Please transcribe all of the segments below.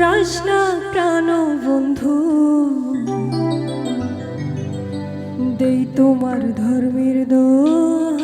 পুরাস না প্রাণ বন্ধু। দেই তোমার ধর্মের দোহাই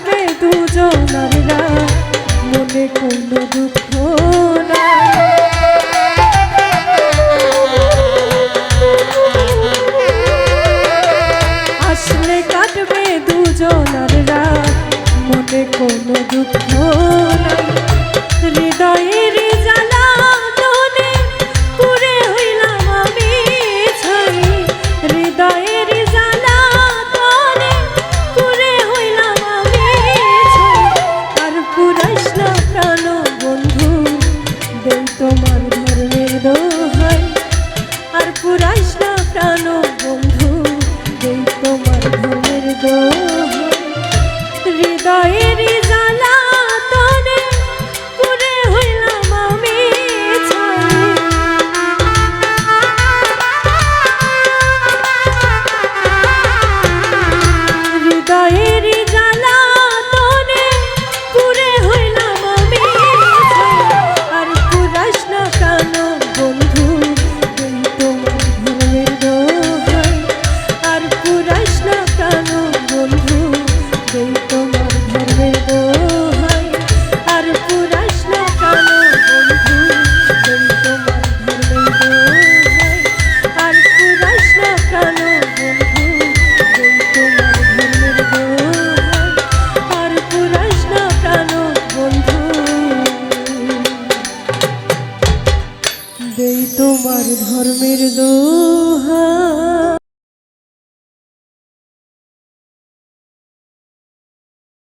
থাকবে দুজন আমরা মনে কোনো দুঃখ না আসলে কাটবে দুজন আমরা মনে কোনো দুঃখ করো